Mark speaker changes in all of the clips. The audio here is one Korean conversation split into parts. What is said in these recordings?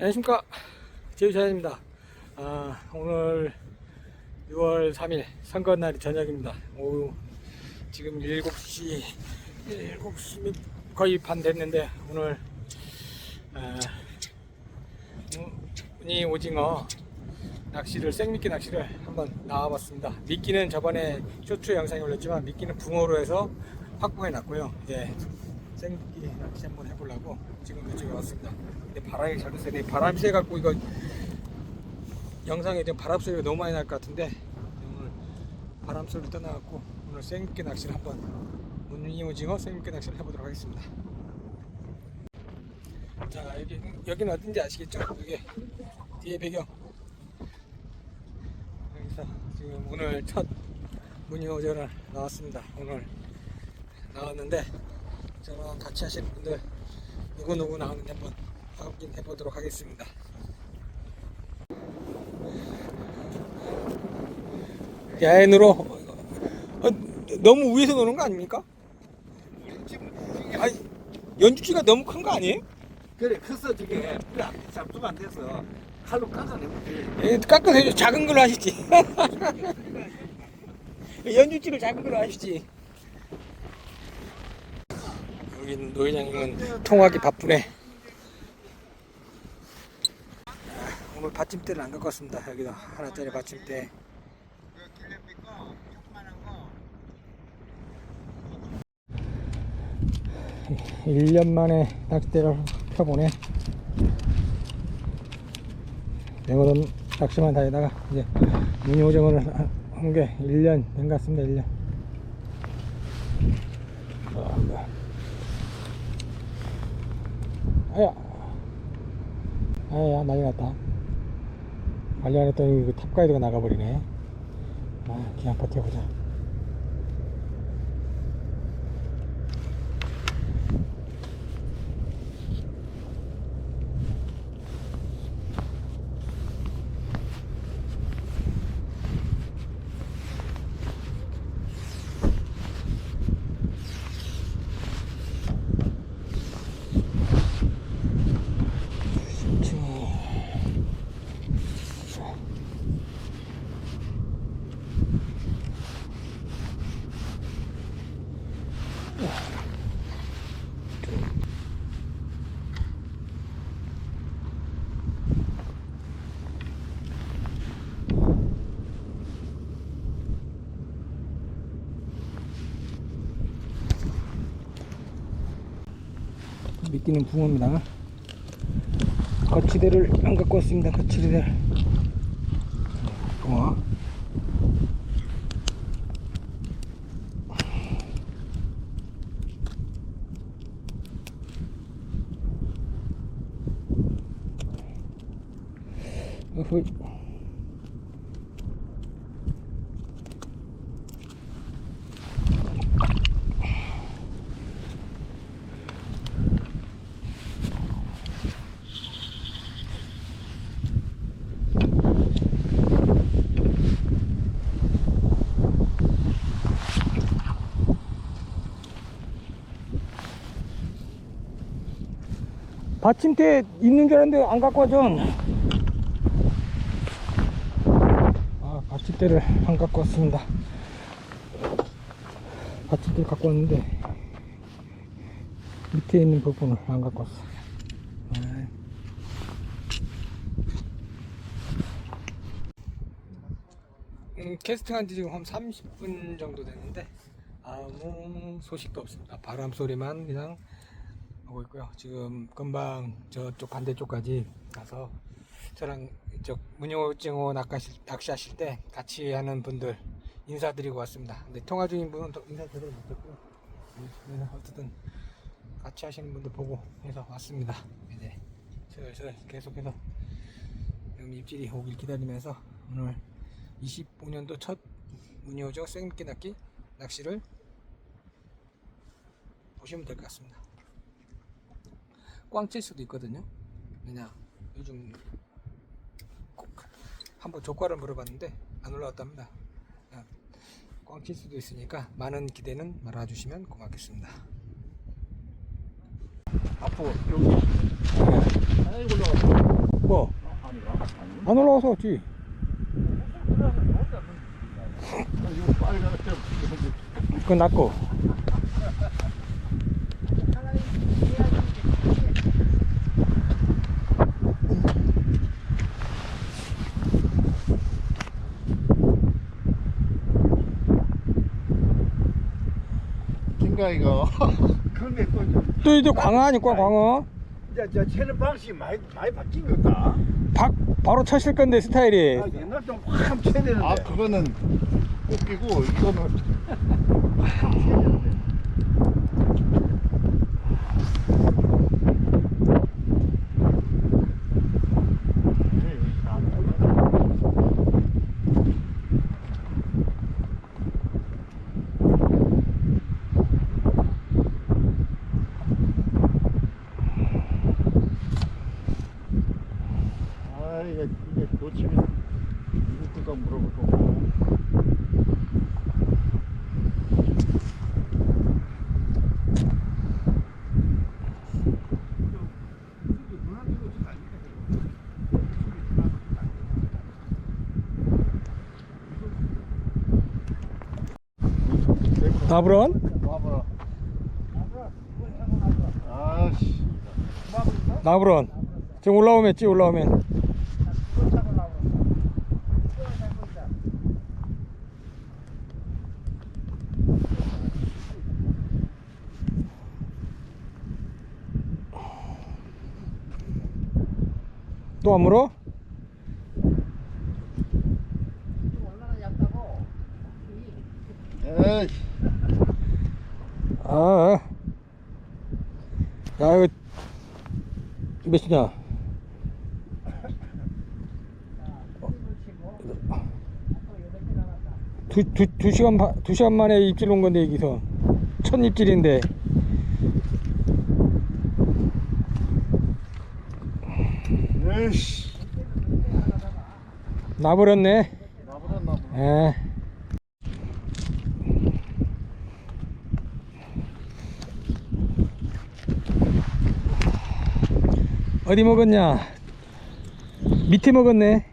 Speaker 1: 안녕하십니까. 제주자연입니다. 아, 오늘 6월 3일 선거날이 저녁입니다. 오후 지금 7시 7시 및 거의 반 됐는데 오늘 아, 무늬 오징어 낚시를 생미끼 낚시를 한번 나와봤습니다. 미끼는 저번에 쇼츠 영상에 올렸지만 미끼는 붕어로 해서 확보해 놨고요. 이제 생미끼 낚시 한번 해보려고 지금 이쪽에 왔습니다 근데 바람이 잘 드세요 바람이 세갖고 이거 영상에 지금 바람 소리가 너무 많이 날 것 같은데 오늘 바람 소리 떠나갖고 오늘 생미끼 낚시를 한번 무늬 오징어 생미끼 낚시를 해보도록 하겠습니다 자 여기 여기는 어딘지 아시겠죠? 여기 뒤에 배경 여기서 지금 오늘 첫 문의오전을 나왔습니다. 오늘 나왔는데 저랑 같이 하시는 분들 누구 누구 나오는지 한번 확인해 보도록 하겠습니다. 야인으로 어, 너무 위에서 노는 거 아닙니까? 아니 연주기가 너무 큰 거 아니에요?
Speaker 2: 그래 커서 저게 잡수가 안 돼서 칼로 깎아내면 돼.
Speaker 1: 예, 깎아서 작은 걸로 하시지. 연주치를 작은 걸로 하시지. 여기 노회장님은 통화기 바쁘네. 오늘 받침대를 안 갖고 왔습니다. 여기도 하나짜리 받침대. 일 년 만에 낚싯대를 펴보네. 내거는 낚시만 다니다가 이제 문효정을 한게 1년 된 것 같습니다 1년 아야 아야 많이 갔다. 관리 안 했더니 그 탑가이드가 나가버리네. 아 그냥 버텨보자 미끼는 붕어입니다. 거치대를 안 갖고 왔습니다. 거치대를. 붕어 어허이 받침대 있는 줄 알았는데 안 갖고 와줘. 아, 받침대를 안 갖고 왔습니다. 받침대를 갖고 왔는데 밑에 있는 부분을 안 갖고 왔어. 아. 음, 캐스팅한 지 지금 한 30분 정도 됐는데 아무 소식도 없습니다. 바람 소리만 그냥 하고 있고요. 지금 금방 저쪽 반대쪽까지 가서 저랑 이쪽 문영오징어 낚시, 낚시하실 때 같이 하는 분들 인사드리고 왔습니다. 근데 통화 중인 분은 또 인사 제대로 못했고요. 네, 어쨌든 같이 하시는 분들 보고 해서 왔습니다. 이제 슬슬 계속해서 입질이 오길 기다리면서 오늘 25년도 첫 문효오징어 생미끼 낚기 낚시를 보시면 될 것 같습니다. 꽝 칠 수도 있거든요. 그냥 요즘 꼭 한번 조과를 물어봤는데 안 올라왔답니다. 그냥 꽝칠 수도 있으니까 많은 기대는 말아주시면 고맙겠습니다.
Speaker 2: 앞으로 여기. 아이고 올라가.
Speaker 1: 뭐?
Speaker 2: 아니.
Speaker 1: 안 올라와서 왔지.
Speaker 2: 점.
Speaker 1: 그건 낫고.
Speaker 2: 김가희가. 근데 또 좀.
Speaker 1: 또 이제 광어 아니까 광어.
Speaker 2: 이제 저 채는 방식이 많이 많이 바뀐 거다.
Speaker 1: 박 바로 쳐실 건데 스타일이.
Speaker 2: 아, 옛날 좀확 쳐야 되는데.
Speaker 3: 아 그거는 꽃기고 이거는
Speaker 2: 확 쳐야 되는데.
Speaker 3: 아 이게 이게 놓치면 이것도 물어보고
Speaker 1: 나브런?
Speaker 3: 와봐라 아씨
Speaker 1: 나브런. 지금 올라오면 찌 올라오면. 또 안 물어?
Speaker 3: 에이
Speaker 1: 아, 아. 야, 이거 몇이냐? 두, 두, 두 시간 반, 두 시간 만에 입질 온 건데, 여기서. 첫 입질인데.
Speaker 3: 에이씨
Speaker 1: 나버렸네.
Speaker 3: 나보다
Speaker 1: 에. 어디 먹었냐? 밑에 먹었네.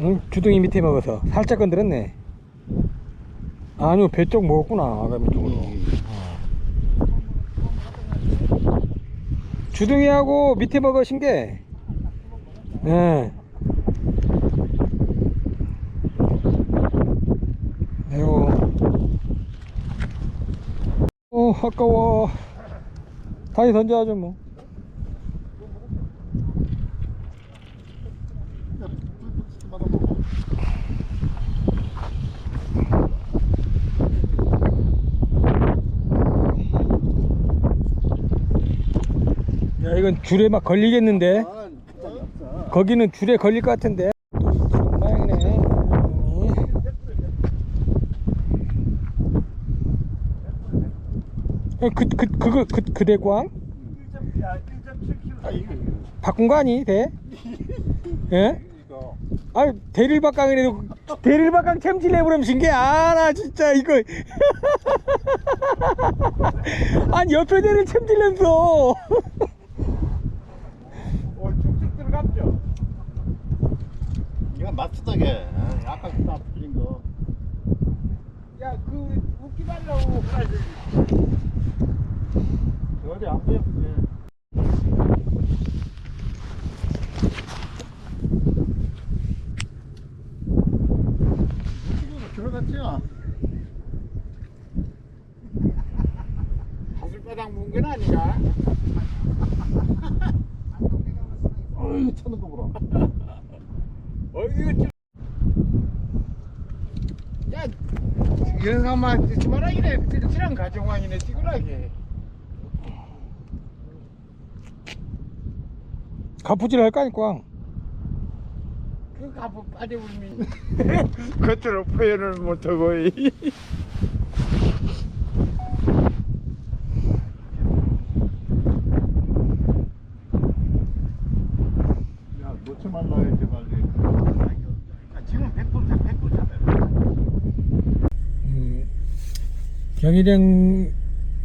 Speaker 1: 응? 주둥이 밑에 먹어서 살짝 건드렸네. 아니요, 배 쪽 먹었구나. 아가미 쪽으로. 주둥이하고 밑에 먹으신 게, 예. 아이고. 어, 아까워. 다시 던져야죠, 뭐. 이건 줄에 막 걸리겠는데?
Speaker 3: 아
Speaker 1: 거기는 줄에 걸릴 것 같은데. 어, 그, 그, 그거, 그, 그대 꽝?
Speaker 2: 1.7kg.
Speaker 3: 아 이거 이거
Speaker 1: 바꾼 거 아니, 대? 예? 아, 대릴박강이라도, 대릴박강 챔질 해보려면 신게, 아, 나 진짜, 이거. 아니, 옆에 대를 챔질했어.
Speaker 2: 들어갔죠.
Speaker 3: 이거 맞추다게 아까 딱 풀린 거
Speaker 2: 야, 그 웃기 말라고 그래야지.
Speaker 3: 어디 안 보여 들어갔죠?
Speaker 2: 하술바닥 문건 아니가?
Speaker 3: 어이 쳐는 거 보라
Speaker 2: 어, 이거 좀. 야, 찍지 마라, 이래. 실한 가정왕이네, 찍으라게.
Speaker 1: 가푸질 할 거니까.
Speaker 2: 그 가부 빠져버리면. 겉으로 표현을 못하고.
Speaker 3: 야 놓지 말라 해야지 빨리
Speaker 2: 지금 100% 잡, 100% 잡아요.
Speaker 1: 음, 경일형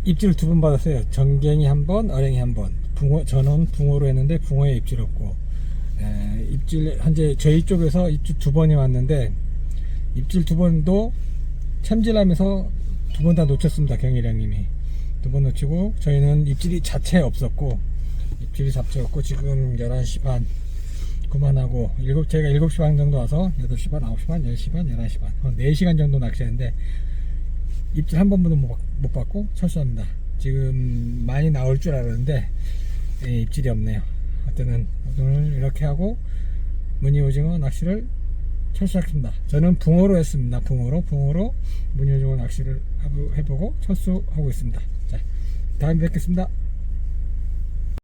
Speaker 1: 입질 두 번 받았어요. 정갱이 한 번, 어랭이 한 번. 붕어 저는 붕어로 했는데 붕어에 입질 없고 에, 입질 현재 저희 쪽에서 입질 두 번이 왔는데 입질 두 번도 참질하면서 두 번 다 놓쳤습니다 경일형님이 두 번 놓치고 저희는 입질이 자체 없었고 입질이 자체 없고 지금 11시 반 그만하고 일곱 제가 7시 반 정도 와서 8시 반, 9시 반, 10시 반, 11시 반. 한 4시간 정도 낚시했는데 입질 한 번도 못, 못 받고 철수합니다. 지금 많이 나올 줄 알았는데 예, 입질이 없네요. 어쨌든 오늘 이렇게 하고 무늬 오징어 낚시를 철수했습니다. 저는 붕어로 했습니다. 붕어로 붕어로 무늬 오징어 낚시를 해보고 철수하고 있습니다. 자, 다음에 뵙겠습니다.